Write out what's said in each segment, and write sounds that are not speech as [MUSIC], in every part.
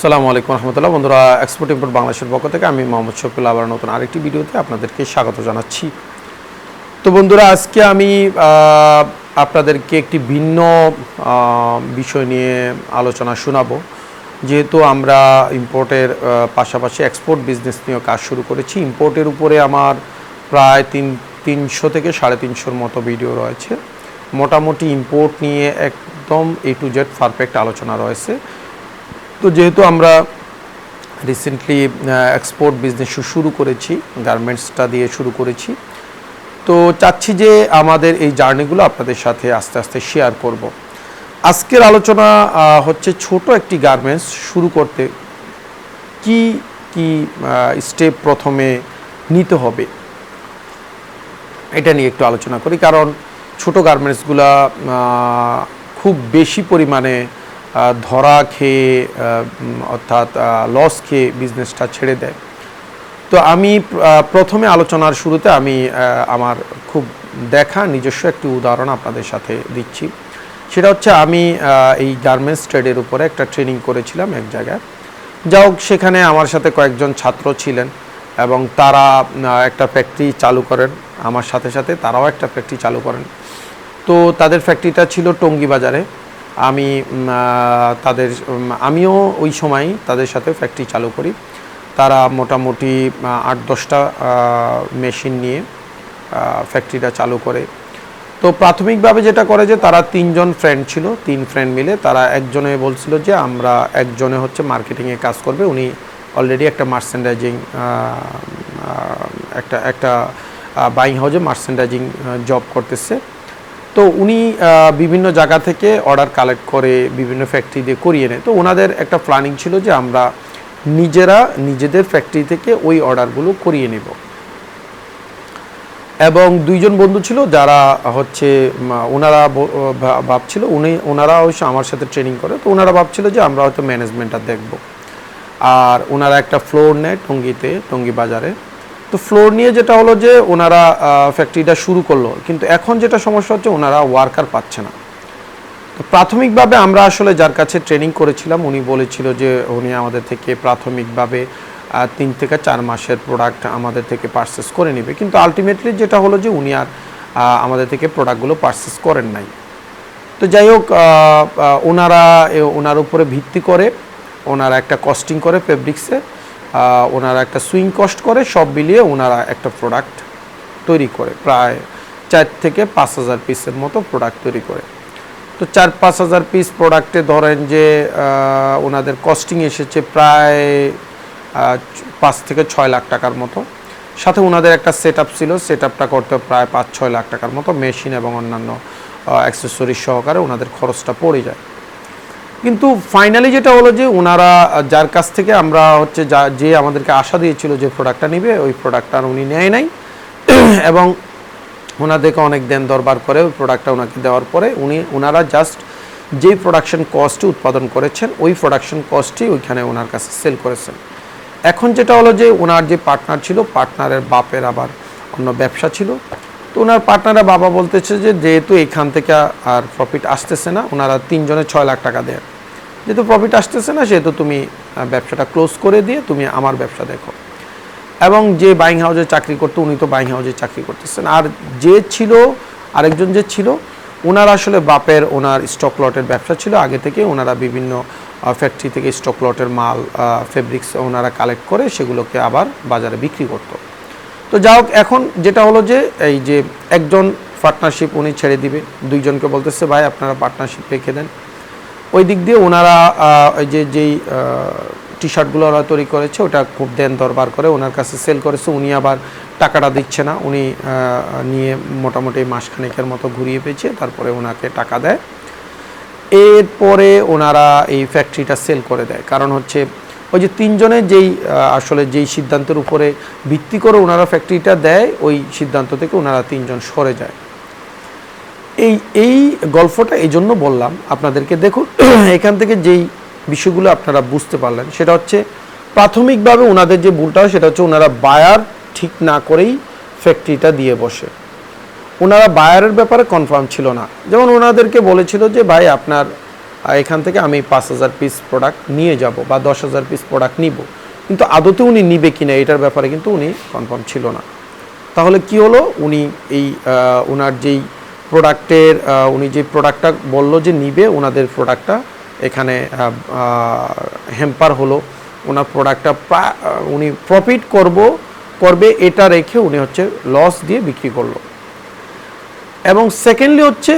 আসসালামু আলাইকুম রহমতুল্লাহ। বন্ধুরা এক্সপোর্ট ইম্পোর্ট বাংলাদেশের পক্ষ থেকে আমি মোহাম্মদ শফিল আবার নতুন আরেকটি ভিডিওতে আপনাদেরকে স্বাগত জানাচ্ছি। তো বন্ধুরা, আজকে আমি আপনাদেরকে একটি ভিন্ন বিষয় নিয়ে আলোচনা শোনাবো। যেহেতু আমরা ইম্পোর্টের পাশাপাশি এক্সপোর্ট বিজনেস নিয়েও কাজ শুরু করেছি। ইম্পোর্টের উপরে আমার প্রায় তিন, তিনশো থেকে সাড়ে তিনশোর মতো ভিডিও রয়েছে। মোটামুটি ইম্পোর্ট নিয়ে একদম এ টু জেড পারফেক্ট আলোচনা রয়েছে। তো যেহেতু আমরা রিসেন্টলি এক্সপোর্ট বিজনেস শুরু করেছি গার্মেন্টসটা দিয়ে শুরু করেছি, তো চাচ্ছি যে আমাদের এই জার্নিগুলো আপনাদের সাথে আস্তে আস্তে শেয়ার করব। আজকের আলোচনা হচ্ছে ছোট একটি গার্মেন্টস শুরু করতে, কি কি স্টেপ প্রথমে নিতে হবে, এটা নিয়ে একটু আলোচনা করি। কারণ ছোট গার্মেন্টসগুলা খুব বেশি পরিমাণে ধরা খেয়ে অর্থাৎ লস খেয়ে বিজনেসটা ছেড়ে দেয়। তো আমি প্রথমে আলোচনার শুরুতে আমি আমার খুব দেখা, নিজস্ব একটি উদাহরণ আপনাদের সাথে দিচ্ছি। সেটা হচ্ছে আমি এই গার্মেন্টস ট্রেডের উপরে একটা ট্রেনিং করেছিলাম এক জায়গায়। যা হোক, সেখানে আমার সাথে কয়েকজন ছাত্র ছিলেন এবং তারা একটা ফ্যাক্টরি চালু করেন। আমার সাথে সাথে তারাও একটা ফ্যাক্টরি চালু করেন। তো তাদের ফ্যাক্টরিটা ছিল টঙ্গী বাজারে। আমি তাদের আমিও ওই সময় তাদের সাথে ফ্যাক্টরি চালু করি। তারা মোটামুটি আট, দশটা মেশিন নিয়ে ফ্যাক্টরিটা চালু করে। তো প্রাথমিকভাবে যেটা করে যে তারা তিনজন ফ্রেন্ড ছিল, তিন ফ্রেন্ড মিলে তারা একজনে বলছিল যে আমরা একজনে হচ্ছে মার্কেটিংয়ে কাজ করবে। উনি অলরেডি একটা মার্চেন্ডাইজিং একটা একটা বাইং হাউজে মার্চেন্ডাইজিং জব করতেছে। তো উনি বিভিন্ন জায়গা থেকে অর্ডার কালেক্ট করে বিভিন্ন ফ্যাক্টরি দিয়ে করিয়ে নেয়। তো ওনাদের একটা প্ল্যানিং ছিল যে আমরা নিজেরা নিজেদের ফ্যাক্টরি থেকে ওই অর্ডারগুলো করিয়ে নেব। এবং দুইজন বন্ধু ছিল যারা হচ্ছে ওনারা ভাবছিল, উনি ওনারা অবশ্য আমার সাথে ট্রেনিং করে, তো ওনারা ভাবছিল যে আমরা হয়তো ম্যানেজমেন্টটা দেখব। আর ওনারা একটা ফ্লোর নেয় টঙ্গিতে, টঙ্গি বাজারে। তো ফ্লোর নিয়ে যেটা হলো যে ওনারা ফ্যাক্টরিটা শুরু করল। কিন্তু এখন যেটা সমস্যা হচ্ছে ওনারা ওয়ার্কার পাচ্ছে না। তো প্রাথমিকভাবে আমরা আসলে যার কাছে ট্রেনিং করেছিলাম, উনি বলেছিল যে উনি আমাদের থেকে প্রাথমিকভাবে তিন থেকে চার মাসের প্রোডাক্ট আমাদের থেকে পারচেস করে নেবে। কিন্তু আলটিমেটলি যেটা হলো যে উনি আর আমাদের থেকে প্রোডাক্টগুলো পারচেস করেন নাই। তো যাই হোক ওনারা ওনার উপরে ভিত্তি করে, ওনারা একটা কস্টিং করে ফেব্রিক্সে ওনারা একটা সুইং কস্ট করে, সব মিলিয়ে ওনারা একটা প্রোডাক্ট তৈরি করে। প্রায় চার থেকে পাঁচ হাজার পিসের মতো প্রোডাক্ট তৈরি করে। তো চার পাঁচ হাজার পিস প্রোডাক্টে ধরেন যে ওনাদের কস্টিং এসেছে প্রায় পাঁচ থেকে ছয় লাখ টাকার মতো। সাথে ওনাদের একটা সেট ছিল সেট আপটা করতে প্রায় পাঁচ ছয় লাখ টাকার মতো। মেশিন এবং অন্যান্য অ্যাক্সেসরিজ সহকারে ওনাদের খরচটা পড়ে যায়। কিন্তু ফাইনালি যেটা হলো যে ওনারা যার কাছ থেকে আমরা হচ্ছে যা, যে আমাদেরকে আশা দিয়েছিল যে প্রোডাক্টটা নিবে, ওই প্রোডাক্টটা আর উনি নেয় নাই। [CLEARS THROAT] এবং ওনাদেরকে অনেক দেন দরবার করে, ওই প্রোডাক্টটা ওনাকে দেওয়ার পরে উনি ওনারা জাস্ট যেই প্রোডাকশন কস্টে উৎপাদন করেছেন, ওই প্রোডাকশন কস্টই ওইখানে ওনার কাছে সেল করেছেন। এখন যেটা হলো যে ওনার যে পার্টনার ছিল পার্টনারের বাপের আবার অন্য ব্যবসা ছিল। তো ওনার পার্টনারের বাবা বলতেছে যে যেহেতু এখান থেকে আর প্রফিট আসতেছে না, ওনারা তিনজনে ছয় লাখ টাকা দেয় যেহেতু প্রফিট আসতেছে না, সেহেতু তুমি ব্যবসাটা ক্লোজ করে দিয়ে তুমি আমার ব্যবসা দেখো। এবং যে বাইং হাউসে চাকরি করতো, উনি তো বাইং হাউসে চাকরি করতেছেন। আর যে ছিল, আরেকজন যে ছিল, ওনার আসলে বাপের, ওনার স্টক লটের ব্যবসা ছিল। আগে থেকে ওনারা বিভিন্ন ফ্যাক্টরি থেকে স্টক লটের মাল ফেব্রিক্স ওনারা কালেক্ট করে সেগুলোকে আবার বাজারে বিক্রি করতো। তো যা হোক, এখন যেটা হলো যে এই যে একজন পার্টনারশিপ উনি ছেড়ে দিবে, দুইজনকে বলতেছে, ভাই, আপনারা পার্টনারশিপ রেখে দেন। ওই দিক দিয়ে ওনারা যে যেই টি শার্টগুলো ওরা তৈরি করেছে, ওটা খুব দেন দরবার করে, ওনার কাছে সেল করেছে। উনি আবার টাকাটা দিচ্ছে না, উনি নিয়ে মোটামুটি মাসখানেকের মতো ঘুরিয়ে পেয়েছে, তারপরে ওনাকে টাকা দেয়। এরপরে ওনারা এই ফ্যাক্টরিটা সেল করে দেয়। কারণ হচ্ছে ওই যে তিনজনের যেই আসলে যেই সিদ্ধান্তের উপরে ভিত্তি করে ওনারা ফ্যাক্টরিটা দেয়, ওই সিদ্ধান্ত থেকে ওনারা তিনজন সরে যায়। এই এই গল্পটা এই জন্য বললাম, আপনাদেরকে দেখুন, [CLEARS THROAT] এখান থেকে যেই বিষয়গুলো আপনারা বুঝতে পারলেন, সেটা হচ্ছে প্রাথমিকভাবে ওনাদের যে ভুলটা সেটা হচ্ছে ওনারা বায়ার ঠিক না করেই ফ্যাক্টরিটা দিয়ে বসে। ওনারা বায়ারের ব্যাপারে কনফার্ম ছিল না। যেমন ওনাদেরকে বলেছিল যে, ভাই, আপনার এখান থেকে আমি পাঁচ হাজার পিস প্রোডাক্ট নিয়ে যাব বা দশ হাজার পিস প্রোডাক্ট নিব। কিন্তু আদতে উনি নিবে কি না এটার ব্যাপারে কিন্তু উনি কনফার্ম ছিল না। তাহলে কি হলো? উনি এই ওনার যেই প্রোডাক্টের উনি যে প্রোডাক্টটা বলল যে নিবে ওনাদের প্রোডাক্টটা এখানে হ্যাম্পার হলো। ওনার প্রোডাক্টটা উনি প্রফিট করব, করবে এটা রেখে উনি হচ্ছে লস দিয়ে বিক্রি করল। এবং সেকেন্ডলি হচ্ছে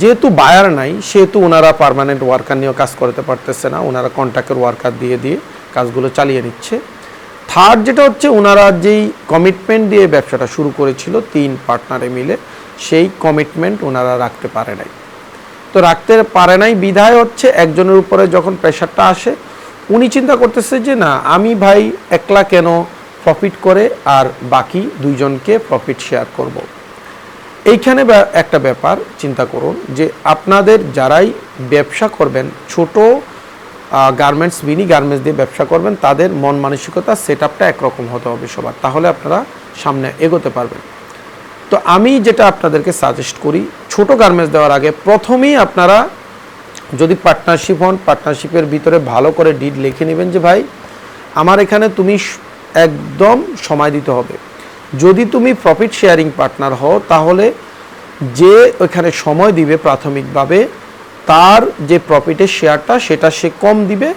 যেহেতু বায়ার নাই, সেহেতু ওনারা পার্মানেন্ট ওয়ার্কার নিয়েও কাজ করতে পারতেছে না ওনারা কন্ট্রাক্টের ওয়ার্কার দিয়ে দিয়ে কাজগুলো চালিয়ে নিচ্ছে থার্ড যেটা হচ্ছে ওনারা যেই কমিটমেন্ট দিয়ে ব্যবসাটা শুরু করেছিল, তিন পার্টনারে মিলে, সেই কমিটমেন্ট ওনারা রাখতে পারে নাই তো রাখতে পারে নাই, বিধায় হচ্ছে একজনের উপরে যখন প্রেশারটা আসে, উনি চিন্তা করতেছে যে, না, আমি ভাই একলা কেন প্রফিট করে, আর বাকি দুইজনকে প্রফিট শেয়ার করব। এইখানে একটা ব্যাপার চিন্তা করুন যে আপনাদের যারাই ব্যবসা করবেন, ছোট গার্মেন্টস মিনি গার্মেন্টস দিয়ে ব্যবসা করবেন, তাদের মন মানসিকতা সেট আপটা একরকম হতে হবে সবার। তাহলে আপনারা সামনে এগোতে পারবেন। তো আমি যেটা আপনাদেরকে সাজেস্ট করি, ছোট গার্মেন্টস দেওয়ার আগে প্রথমেই আপনারা যদি পার্টনারশিপ হন পার্টনারশিপের ভিতরে ভালো করে ডিড লিখে নেবেন যে, ভাই, আমার এখানে তুমি একদম সময় দিতে হবে। যদি তুমি প্রফিট শেয়ারিং পার্টনার হও, তাহলে যে ওখানে সময় দিবে প্রাথমিকভাবে, তার যে প্রফিটের শেয়ারটা সেটা সে কম দিবে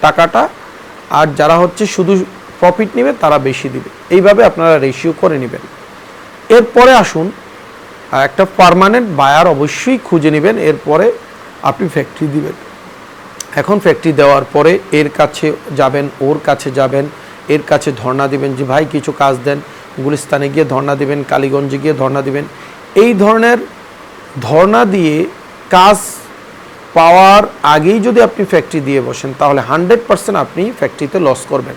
টাকাটা, আর যারা হচ্ছে শুধু প্রফিট নেবে, তারা বেশি দিবে। এইভাবে আপনারা রেশিও করে নেবেন। এরপরে আসুন, একটা পার্মানেন্ট বায়ার অবশ্যই খুঁজে নেবেন, এরপরে আপনি ফ্যাক্টরি দিবেন। এখন ফ্যাক্টরি দেওয়ার পরে এর কাছে যাবেন, ওর কাছে যাবেন, এর কাছে ধর্ণা দিবেন যে, ভাই, কিছু কাজ দেন। গুলিস্তানে গিয়ে ধর্ণা দিবেন, কালীগঞ্জে গিয়ে ধর্ণা দিবেন। এই ধরনের ধর্ণা দিয়ে কাজ পাওয়ার আগেই যদি আপনি ফ্যাক্টরি দিয়ে বসেন, তাহলে হান্ড্রেড পার্সেন্ট আপনি ফ্যাক্টরিতে লস করবেন।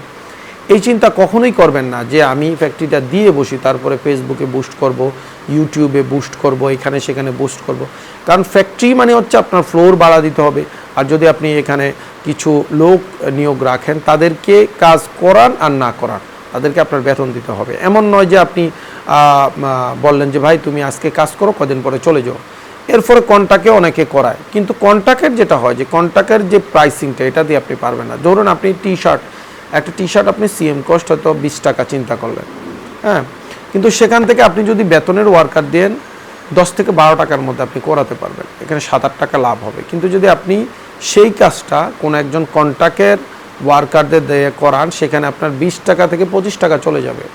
এই চিন্তা কখনোই করবেন না যে আমি ফ্যাক্টরিটা দিয়ে বসি, তারপরে ফেসবুকে বুস্ট করব ইউটিউবে বুস্ট করব, এখানে সেখানে বুস্ট করব। কারণ ফ্যাক্টরি মানে হচ্ছে আপনার ফ্লোর বাড়া দিতে হবে। আর যদি আপনি এখানে কিছু লোক নিয়োগ রাখেন, তাদেরকে কাজ করান আর না করান। তাদেরকে আপনার বেতন দিতে হবে। এমন নয় যে আপনি বললেন যে, ভাই, তুমি আজকে কাজ করো, কদিন পরে চলে যাও। এরপরে কন্টাকে অনেকে করায়। কিন্তু কন্টাকের যেটা হয় যে কন্টাকের যে প্রাইসিংটা, এটা দিয়ে আপনি পারবেন না। ধরুন আপনি টি শার্ট একটা টি শার্ট আপনি সিএম কস্ট হয়তো বিশ টাকা চিন্তা করলেন। হ্যাঁ? কিন্তু সেখান থেকে আপনি যদি বেতনের ওয়ার্কার দেন, দশ থেকে বারো টাকার মধ্যে আপনি করাতে পারবেন। এখানে সাত আট টাকা লাভ হবে। কিন্তু যদি আপনি সেই কাজটা কোনো একজন কন্ট্রাক্টের ওয়ার্কারদের করান, সেখানে আপনার বিশ টাকা থেকে পঁচিশ টাকা চলে যাবে।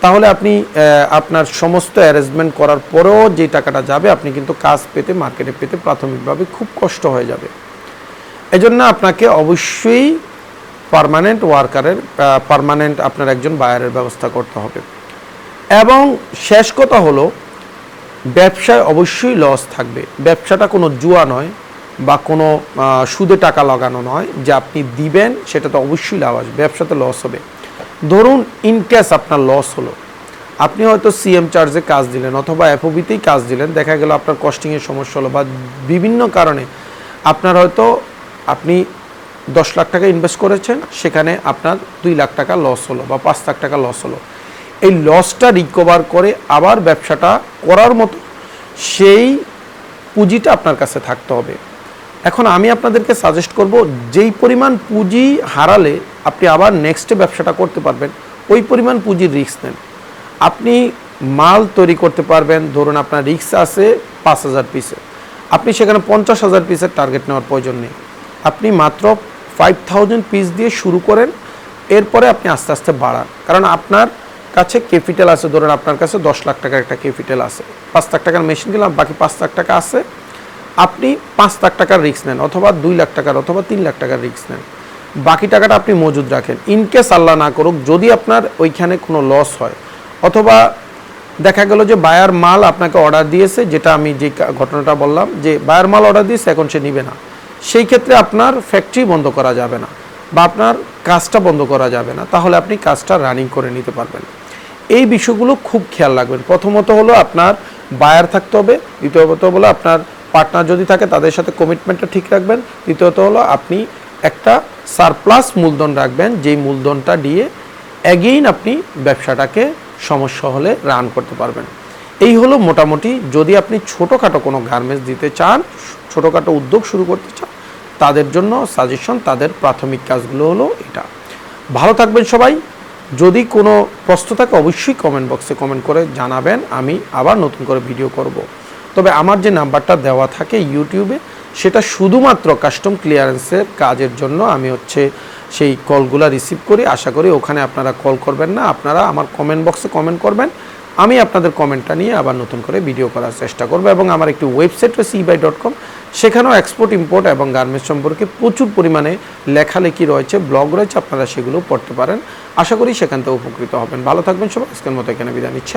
তাহলে আপনি আপনার সমস্ত অ্যারেঞ্জমেন্ট করার পরেও যে টাকাটা যাবে, আপনি কিন্তু কাজ পেতে মার্কেটে পেতে প্রাথমিকভাবে খুব কষ্ট হয়ে যাবে। এজন্য আপনাকে অবশ্যই পার্মানেন্ট ওয়ার্কারের পার্মানেন্ট আপনার একজন বায়ারের ব্যবস্থা করতে হবে। এবং শেষ কথা হলো, ব্যবসায় অবশ্যই লস থাকবে। ব্যবসাটা কোনো জুয়া নয়। বা কোনো সুদে টাকা লাগানো নয়, যে আপনি দিবেন, সেটা তো অবশ্যই লাভ আসবে, ব্যবসাতে লস হবে। ধরুন ইন কেস আপনার লস হলো, আপনি হয়তো সিএম চার্জে কাজ দিলেন, অথবা এফওবিতেই কাজ দিলেন, দেখা গেল আপনার কস্টিংয়ের সমস্যা হলো, বা বিভিন্ন কারণে আপনার হয়তো আপনি দশ লাখ টাকা ইনভেস্ট করেছেন, সেখানে আপনার দুই লাখ টাকা লস হলো, বা পাঁচ লাখ টাকা লস হলো। এই লসটা রিকভার করে আবার ব্যবসাটা করার মতো, সেই পুঁজিটা আপনার কাছে থাকতে হবে। এখন আমি আপনাদেরকে সাজেস্ট করব, যেই পরিমাণ পুঁজি হারালে আপনি আবার নেক্সটে ব্যবসাটা করতে পারবেন, ওই পরিমাণ পুঁজির রিস্ক নেন। আপনি মাল তৈরি করতে পারবেন, ধরুন আপনার রিক্স আছে পাঁচ হাজার পিসের আপনি সেখানে পঞ্চাশ হাজার পিসের টার্গেট নেওয়ার প্রয়োজন নেই। আপনি মাত্র ফাইভ থাউজেন্ড পিস দিয়ে শুরু করেন, এরপরে আপনি আস্তে আস্তে বাড়ান। কারণ আপনার কাছে ক্যাপিটাল আছে, ধরুন আপনার কাছে দশ লাখ টাকার একটা ক্যাপিটাল আছে। পাঁচ লাখ টাকার মেশিন কিনলাম, বাকি পাঁচ লাখ টাকা আছে আপনি পাঁচ লাখ টাকার রিস্ক নেন অথবা দুই লাখ টাকার অথবা তিন লাখ টাকার রিস্ক নেন। বাকি টাকাটা আপনি মজুদ রাখেন। ইনকেস আল্লাহ না করুক, যদি আপনার ওইখানে কোনো লস হয়, অথবা দেখা গেল যে বায়ার মাল আপনাকে অর্ডার দিয়েছে, যেটা আমি যে ঘটনাটা বললাম, যে বায়ার মাল অর্ডার দিয়েছে, এখন সে নিবে না। সেই ক্ষেত্রে আপনার ফ্যাক্টরি বন্ধ করা যাবে না, বা আপনার কাজটা বন্ধ করা যাবে না। তাহলে আপনি কাজটা রানিং করে নিতে পারবেন। এই বিষয়গুলো খুব খেয়াল রাখবেন। প্রথমত হলো আপনার বায়ার থাকতে হবে, দ্বিতীয়ত হলো আপনার পার্টনার যদি থাকে, তাদের সাথে কমিটমেন্টটা ঠিক রাখবেন। তৃতীয়ত হলো, আপনি একটা সারপ্লাস মূলধন রাখবেন, যেই মূলধনটা দিয়ে অ্যাগেইন আপনি ব্যবসাটাকে সমস্যা হলে রান করতে পারবেন। এই হলো মোটামুটি, যদি আপনি ছোটোখাটো কোনো গার্মেন্টস দিতে চান, ছোটোখাটো উদ্যোগ শুরু করতে চান, তাদের জন্য সাজেশন তাদের প্রাথমিক কাজগুলো হলো এটা। ভালো থাকবেন সবাই। যদি কোনো প্রশ্ন থাকে, অবশ্যই কমেন্ট বক্সে কমেন্ট করে জানাবেন। আমি আবার নতুন করে ভিডিও করব। তবে আমার যে নাম্বারটা দেওয়া থাকে ইউটিউবে, সেটা শুধুমাত্র কাস্টম ক্লিয়ারেন্সের কাজের জন্য আমি হচ্ছে সেই কলগুলো রিসিভ করি। আশা করি ওখানে আপনারা কল করবেন না। আপনারা আমার কমেন্ট বক্সে কমেন্ট করবেন। আমি আপনাদের কমেন্টটা নিয়ে আবার নতুন করে ভিডিও করার চেষ্টা করব এবং আমার একটি ওয়েবসাইট রয়েছে ইবাই ডট কম সেখানেও এক্সপোর্ট ইম্পোর্ট এবং গার্মেন্টস সম্পর্কে প্রচুর পরিমাণে লেখালেখি রয়েছে ব্লগ রয়েছে, আপনারা সেগুলো পড়তে পারেন। আশা করি সেখান থেকে উপকৃত হবেন। ভালো থাকবেন সবাই। আজকের মতো এখানে বিদায় নিচ্ছি।